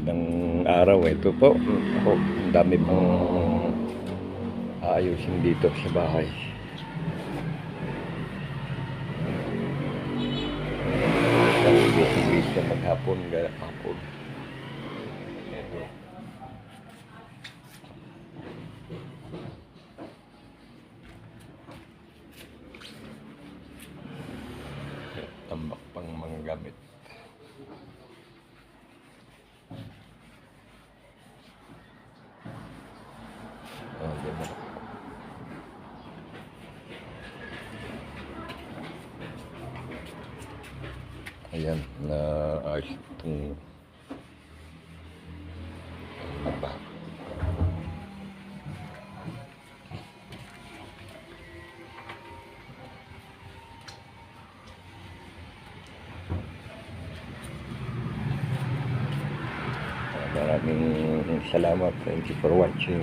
Magandang araw. Ito po. Ako, ang dami pang aayusin dito sa bahay. Na maghapon, hapon. Ito. Tambak pang mga gamit. Ayan, na ayos itong ba? Maraming salamat. Thank you for watching.